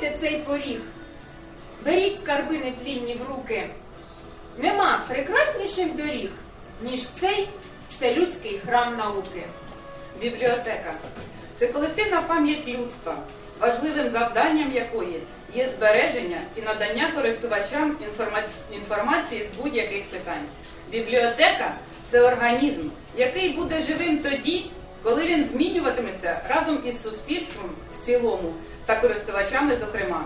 минайте цей поріг. Беріть скарби нетлінні в руки. Нема прекрасніших доріг, ніж цей вселюдський храм науки. Бібліотека це колективна пам'ять людства, важливим завданням якої є збереження і надання користувачам інформації з будь-яких питань. Бібліотека це організм, який буде живим тоді, коли він змінюватиметься разом із суспільством в цілому та користувачами, зокрема.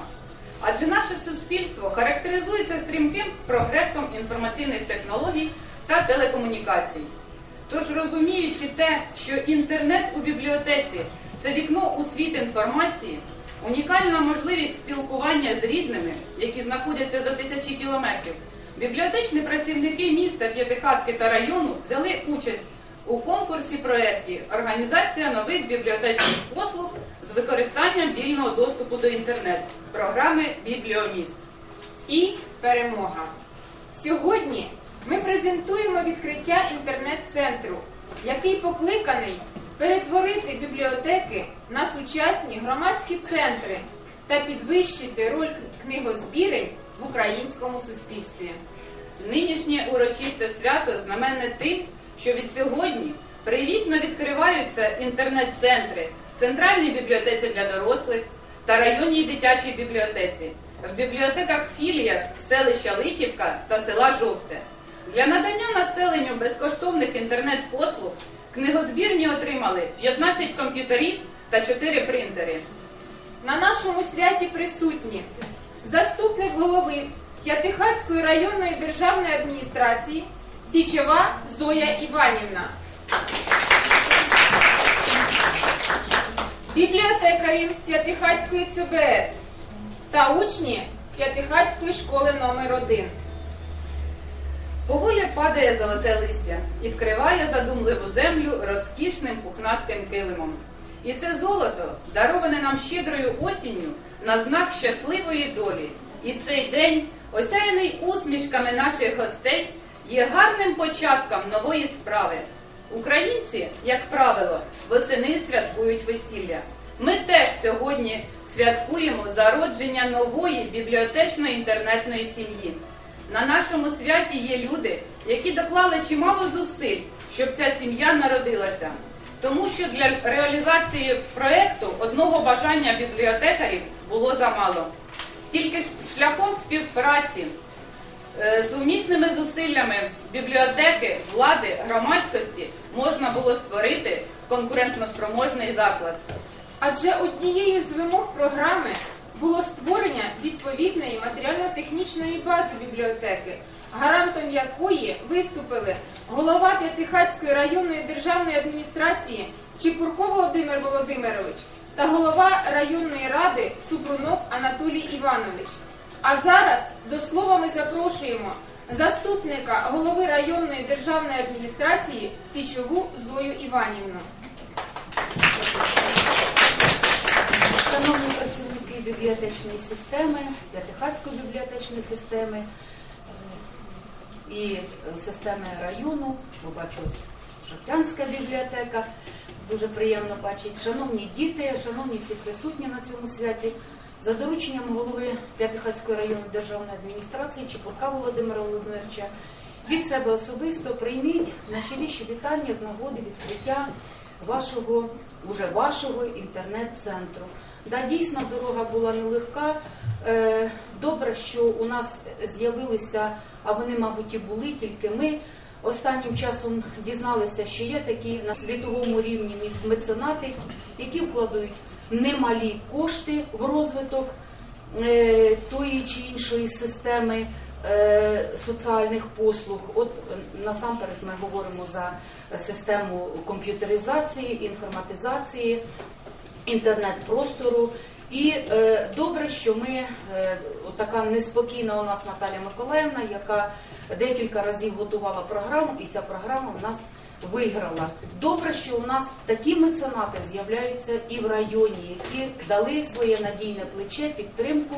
Адже наше суспільство характеризується стрімким прогресом інформаційних технологій та телекомунікацій. Тож розуміючи те, що інтернет у бібліотеці це вікно у світ інформації, унікальна можливість спілкування з рідними, які знаходяться за тисячі кілометрів, бібліотечні працівники міста П'ятихатки та району взяли участь у конкурсі проєкті Організація нових бібліотечних послуг використанням вільного доступу до інтернету програми Бібліоміст. і перемога. Сьогодні ми презентуємо відкриття інтернет-центру, який покликаний перетворити бібліотеки на сучасні громадські центри та підвищити роль книгозбірень в українському суспільстві. Нинішнє урочисте свято знаменне тим, що від сьогодні привітно відкриваються інтернет-центри Центральній бібліотеці для дорослих та районній дитячій бібліотеці, в бібліотеках філіях селища Лихівка та села Жовте. Для надання населенню безкоштовних інтернет-послуг книгозбірні отримали 15 комп'ютерів та 4 принтери. На нашому святі присутні заступник голови П'ятихатської районної державної адміністрації Січова Зоя Іванівна. Бібліотекарі П'ятихатської ЦБС та учні П'ятихатської школи номер 1 Поволі падає золоте листя і вкриває задумливу землю розкішним пухнастим килимом. І це золото, дароване нам щедрою осінню на знак щасливої долі. І цей день, осяяний усмішками наших гостей, є гарним початком нової справи. Українці, як правило, восени святкують весілля. Ми теж сьогодні святкуємо зародження нової бібліотечної інтернетної сім'ї. На нашому святі є люди, які доклали чимало зусиль, щоб ця сім'я народилася. Тому що для реалізації проекту одного бажання бібліотекарів було замало. Тільки шляхом співпраці, сумісними зусиллями бібліотеки, влади, громадськості можна було створити конкурентноспроможний заклад. Адже однією з вимог програми було створення відповідної матеріально-технічної бази бібліотеки, гарантом якої виступили голова П'ятихатської районної державної адміністрації Чепурко Володимир Володимирович та голова районної ради Супрунов Анатолій Іванович. А зараз до слова ми запрошуємо заступника голови районної державної адміністрації Січову Зою Іванівну. Шановні працівники бібліотечної системи, П'ятихатської бібліотечної системи і системи району, бо бачу Шоптянська бібліотека, дуже приємно бачити. Шановні діти, шановні всі присутні на цьому святі, за дорученням голови П'ятихатської районної державної адміністрації Чепурка Володимира Володимировича, від себе особисто прийміть найщиріші вітання з нагоди відкриття вашого, уже вашого інтернет-центру. Да, дійсно, дорога була нелегка. Е, добре, що у нас з'явилися, а вони, мабуть, і були, тільки ми. Останнім часом дізналися, що є такі на світовому рівні меценати, які вкладають немалі кошти в розвиток е, тої чи іншої системи е, соціальних послуг. От е, насамперед ми говоримо за систему комп'ютеризації, інформатизації інтернет-простору. І е, добре, що ми е, от така неспокійна у нас Наталя Миколаївна, яка декілька разів готувала програму, і ця програма в нас виграла. Добре, що у нас такі меценати з'являються і в районі, які дали своє надійне плече, підтримку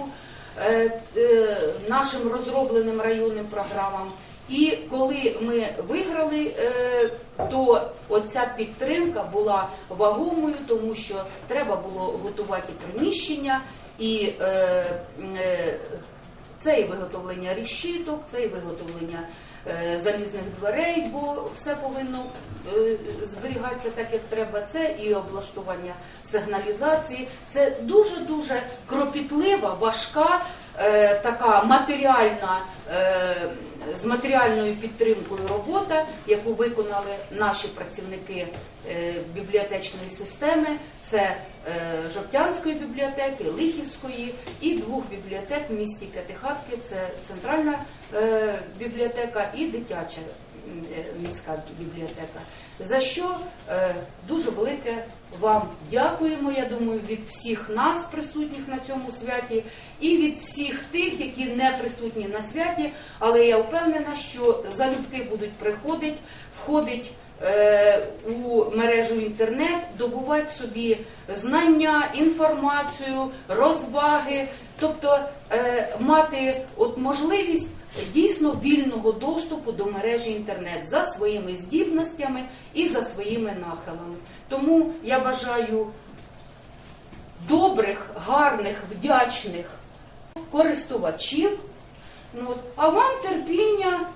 е, е, нашим розробленим районним програмам. І коли ми виграли, е, то оця підтримка була вагомою, тому що треба було готувати приміщення і це і виготовлення рішіток, це і виготовлення залізних дверей, бо все повинно е, зберігатися так, як треба. Це і облаштування сигналізації. Це дуже дуже кропітлива, важка, е, така матеріальна. Е, з матеріальною підтримкою робота, яку виконали наші працівники е, бібліотечної системи, це е, Жовтянської бібліотеки, Лихівської і двох бібліотек в місті П'ятихатки. Це центральна е, бібліотека і дитяча е, міська бібліотека. За що дуже велике вам дякуємо. Я думаю, від всіх нас, присутніх на цьому святі, і від всіх тих, які не присутні на святі. Але я впевнена, що залюбки будуть приходити, входить у мережу інтернет, добувати собі знання, інформацію, розваги, тобто е, мати от можливість дійсно вільного доступу до мережі інтернет за своїми здібностями і за своїми нахилами. Тому я бажаю добрих, гарних, вдячних користувачів, ну, а вам терпіння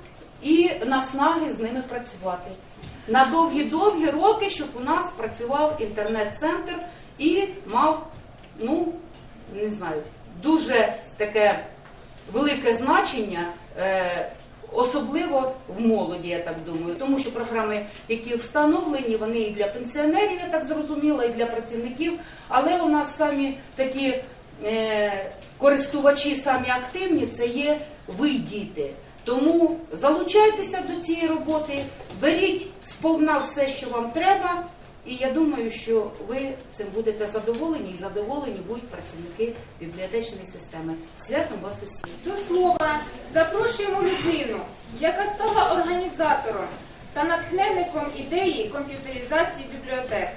і наснаги з ними працювати. На довгі-довгі роки, щоб у нас працював інтернет-центр і мав, ну, не знаю, дуже таке велике значення, е, особливо в молоді, я так думаю, тому що програми, які встановлені, вони і для пенсіонерів, я так зрозуміла, і для працівників, але у нас самі такі е, користувачі, самі активні, це є ви діти. Тому залучайтеся до цієї роботи, беріть сповна все, що вам треба. І я думаю, що ви цим будете задоволені і задоволені будуть працівники бібліотечної системи. Святом вас усіх! До слова, запрошуємо людину, яка стала організатором та натхненником ідеї комп'ютеризації бібліотек,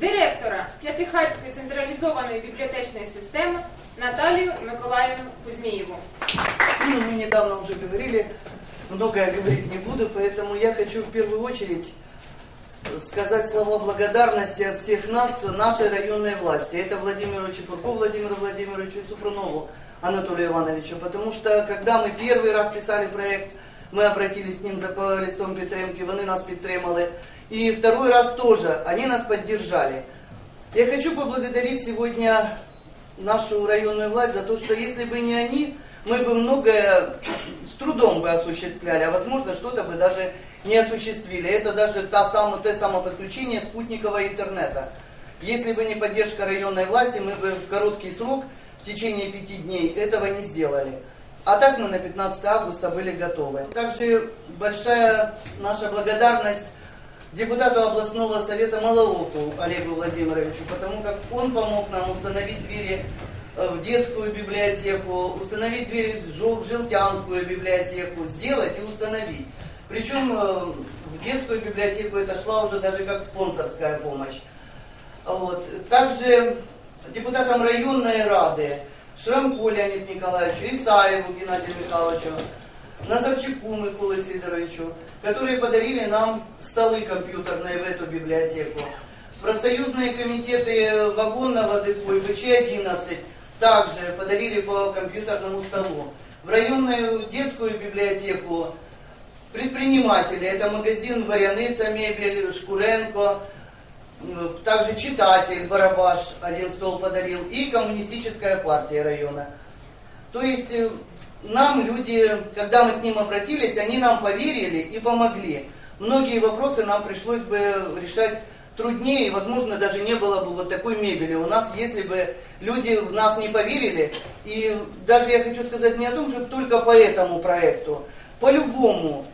директора П'ятихатської централізованої бібліотечної системи Наталію Миколаївну Кузьмієву. Ну, мы недавно уже говорили, многое говорить не буду, поэтому я хочу в первую очередь сказать слова благодарности от всех нас, нашей районной власти. Это Владимиру Чепурку, Владимиру Владимировичу и Супрунову Анатолию Ивановичу. Потому что, когда мы первый раз писали проект, мы обратились к ним за листом підтримки, вони нас підтримали. И второй раз тоже, они нас поддержали. Я хочу поблагодарить сегодня нашу районную власть за то, что если бы не они, мы бы многое с трудом бы осуществляли, а возможно что-то бы даже не осуществили. Это даже та самое, то самое подключение спутникового интернета. Если бы не поддержка районной власти, мы бы в короткий срок, в течение пяти дней, этого не сделали. А так мы на 15 августа были готовы. Также большая наша благодарность депутату областного совета Малоуку Олегу Владимировичу, потому как он помог нам установить двери э, в детскую библиотеку, установить двери в Жел- в Желтянскую библиотеку, сделать и установить. Причем э, в детскую библиотеку это шла уже даже как спонсорская помощь. Вот. Также депутатам районной рады Шрамку Леониду Николаевичу, Исаеву Геннадию Михайловичу, Назарчуку Миколе Сидоровичу, которые подарили нам столы компьютерные в эту библиотеку. Профсоюзные комитеты вагонного депо и БЧ-11 также подарили по компьютерному столу. В районную детскую библиотеку предприниматели, это магазин Варяныца, мебель, Шкуренко, также читатель Барабаш один стол подарил и коммунистическая партия района. То есть э, нам люди, когда мы к ним обратились, они нам поверили и помогли. Многие вопросы нам пришлось бы решать труднее, возможно, даже не было бы вот такой мебели у нас, если бы люди в нас не поверили. И даже я хочу сказать не о том, что только по этому проекту, по любому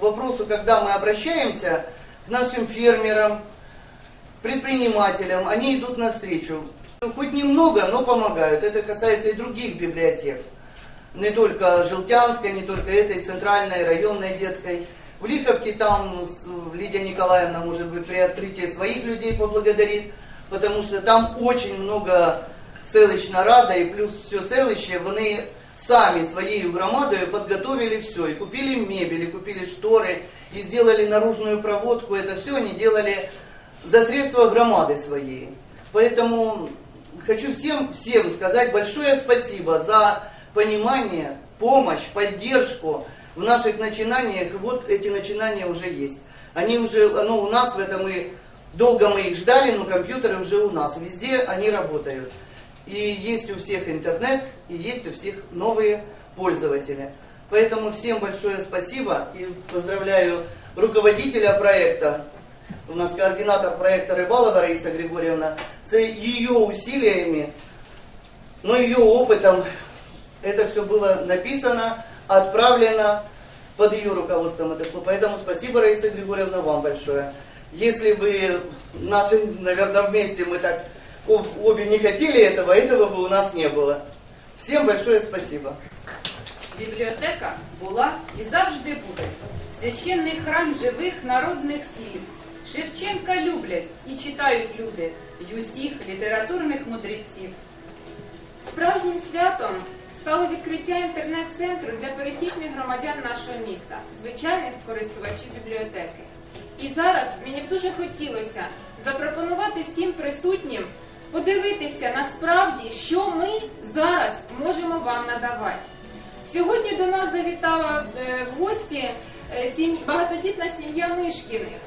вопросу, когда мы обращаемся к нашим фермерам, предпринимателям, они идут навстречу. Хоть немного, но помогают. Это касается и других библиотек. Не только Желтянской, не только этой, центральной, районной детской. В Лиховке там с- Лидия Николаевна, может быть, при открытии своих людей поблагодарит, потому что там очень много селищна рада, и плюс все селище, вони самі своєю громадою подготовили все, и купили мебель, и купили шторы, и сделали наружную проводку, это все они делали за средства громады своей. Поэтому хочу всем, всем сказать большое спасибо за понимание, помощь, поддержку в наших начинаниях. Вот эти начинания уже есть. Они уже, ну, у нас в этом и долго мы их ждали, но компьютеры уже у нас. Везде они работают. И есть у всех интернет, и есть у всех новые пользователи. Поэтому всем большое спасибо и поздравляю руководителя проекта. У нас координатор проекта Рыбалова Раиса Григорьевна. Це ее усилиями, но ее опытом это все было написано, отправлено под ее руководством это шло. Поэтому спасибо, Раиса Григорьевна, вам большое. Если бы наши, наверное, вместе мы так об- обе не хотели этого, этого бы у нас не было. Всем большое спасибо. Бібліотека була і завжди буде. Священний храм живих народних слів. Шевченка люблять і читають люди й усіх літературних мудреців. Справжнім святом стало відкриття інтернет-центру для пересічних громадян нашого міста, звичайних користувачів бібліотеки. І зараз мені б дуже хотілося запропонувати всім присутнім подивитися насправді, що ми зараз можемо вам надавати. Сьогодні до нас завітала е, в гості е, багатодітна сім'я Мишкіних.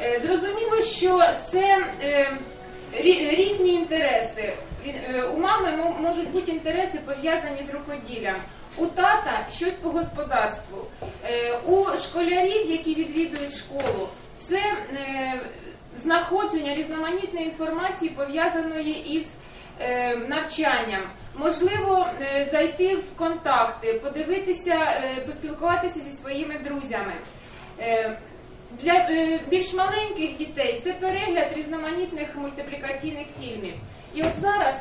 Е, Зрозуміло, що це різні інтереси. Е, У мами можуть бути інтереси пов'язані з рукоділлям. У тата щось по господарству. Е, У школярів, які відвідують школу, це е, знаходження різноманітної інформації, пов'язаної із навчанням. Можливо, зайти в контакти, подивитися, поспілкуватися зі своїми друзями. Для е, більш маленьких дітей це перегляд різноманітних мультиплікаційних фільмів. І от зараз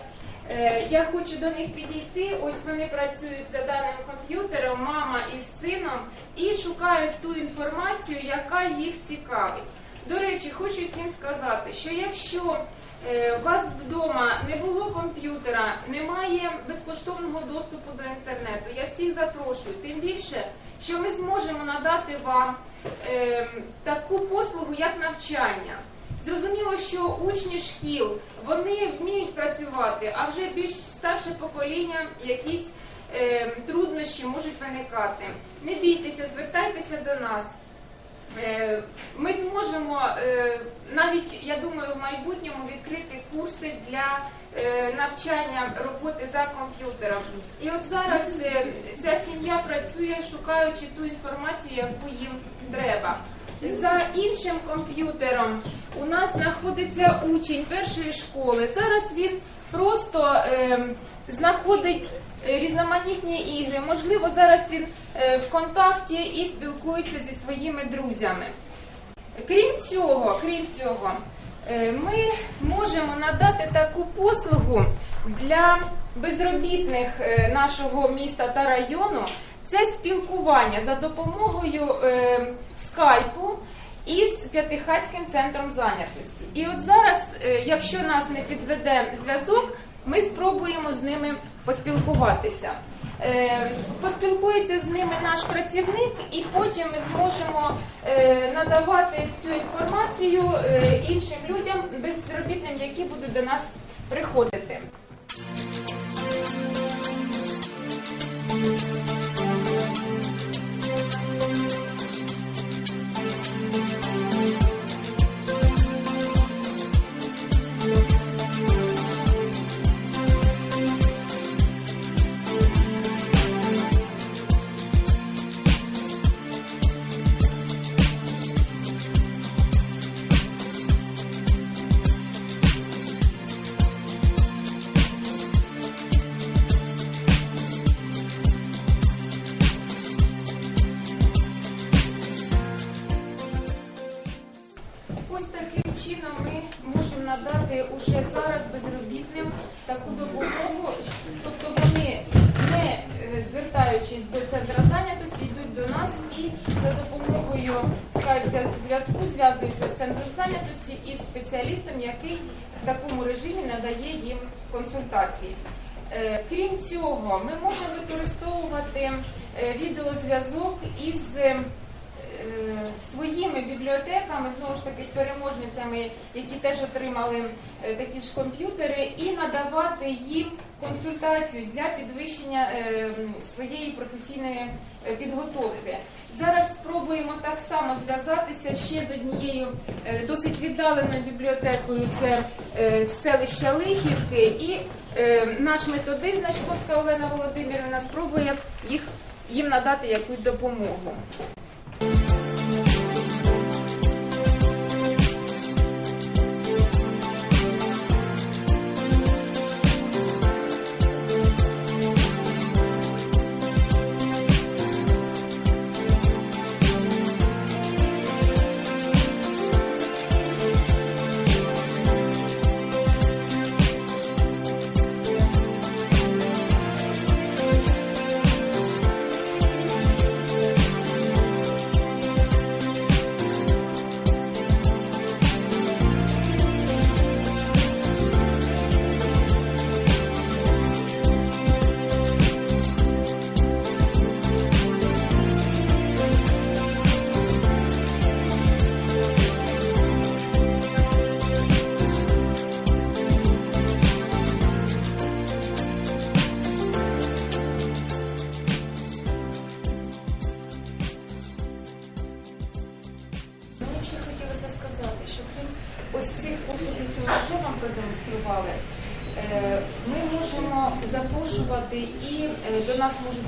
е, я хочу до них підійти. Ось вони працюють за даним комп'ютером, мама із сином, і шукають ту інформацію, яка їх цікавить. До речі, хочу всім сказати, що якщо е, у вас вдома не було комп'ютера, немає безкоштовного доступу до інтернету, я всіх запрошую. Тим більше, що ми зможемо надати вам е, таку послугу, як навчання. Зрозуміло, що учні шкіл вони вміють працювати, а вже більш старше покоління якісь е, труднощі можуть виникати. Не бійтеся, звертайтеся до нас. Е, Ми зможемо е, навіть, я думаю, в майбутньому відкрити курси для е, навчання роботи за комп'ютером. І от зараз ця сім'я працює, шукаючи ту інформацію, яку їм треба. За іншим комп'ютером у нас знаходиться учень першої школи. Зараз він просто е, знаходить різноманітні ігри. Можливо, зараз він е, в контакті і спілкується зі своїми друзями. Крім цього, крім цього, е, ми можемо надати таку послугу для безробітних е, нашого міста та району. Це спілкування за допомогою е, скайпу із П'ятихатським центром зайнятості. І от зараз, е, якщо нас не підведе зв'язок, ми спробуємо з ними поспілкуватися. Е, Поспілкується з ними наш працівник, і потім ми зможемо е, надавати цю інформацію іншим людям, безробітним, які будуть до нас приходити. Таки переможницями, які теж отримали е, такі ж комп'ютери, і надавати їм консультацію для підвищення е, своєї професійної е, підготовки. Зараз спробуємо так само зв'язатися ще з однією досить віддаленою бібліотекою. Це селища Лихівки, і наш методист Значковська Олена Володимирівна спробує їх їм надати якусь допомогу.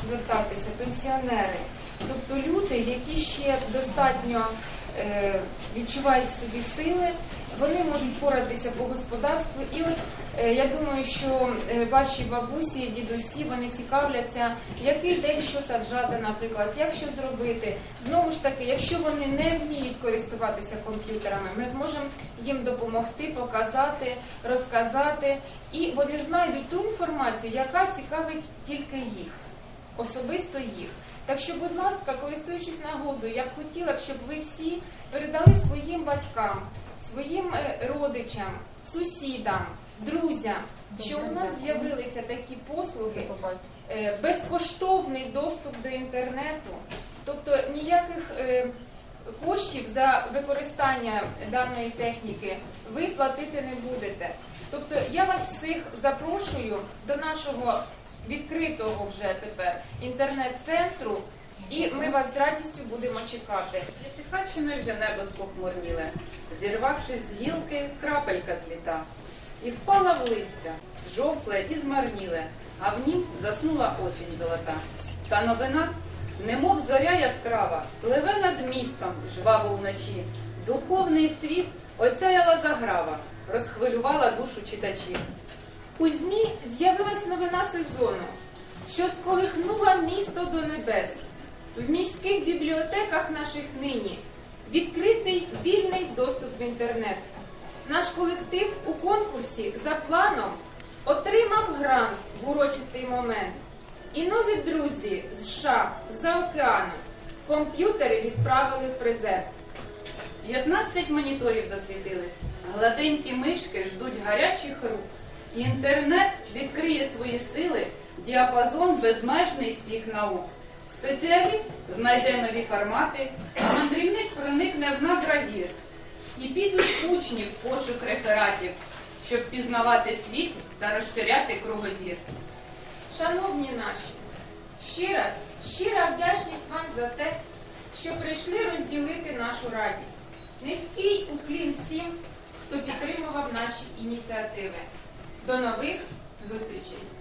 Звертатися пенсіонери, тобто люди, які ще достатньо е, відчувають в собі сили, вони можуть поратися по господарству. І от е, я думаю, що е, ваші бабусі, дідусі, вони цікавляться, який день що саджати, наприклад, як що зробити. Знову ж таки, якщо вони не вміють користуватися комп'ютерами, ми зможемо їм допомогти, показати, розказати, і вони знайдуть ту інформацію, яка цікавить тільки їх, особисто їх. Так що, будь ласка, користуючись нагодою, я б хотіла, щоб ви всі передали своїм батькам, своїм е, родичам, сусідам, друзям, що у нас з'явилися такі послуги, е, безкоштовний доступ до інтернету, тобто ніяких е, коштів за використання даної техніки ви платити не будете. Тобто я вас всіх запрошую до нашого відкритого вже тепер інтернет-центру, і ми вас з радістю будемо чекати. Тихаччини вже небо спохмурніле, зірвавшись з гілки, крапелька зліта. І впала в листя, зжовкле і змарніле, а в нім заснула осінь золота. Та новина, немов зоря яскрава, пливе над містом жваво вночі. Духовний світ осяяла заграва, розхвилювала душу читачів. У ЗМІ з'явилась новина сезону, що сколихнула місто до небес. В міських бібліотеках наших нині відкритий вільний доступ в інтернет. Наш колектив у конкурсі за планом отримав грант в урочистий момент. І нові друзі з США, з-за океану, комп'ютери відправили в презент. 15 моніторів засвітились, гладенькі мишки ждуть гарячих рук. Інтернет відкриє свої сили, діапазон безмежний всіх наук. Спеціаліст знайде нові формати, мандрівник проникне в надра гір. І підуть учні в пошук рефератів, щоб пізнавати світ та розширяти кругозір. Шановні наші, ще раз щира вдячність вам за те, що прийшли розділити нашу радість. Низький уклін всім, хто підтримував наші ініціативи. До нових зустрічей!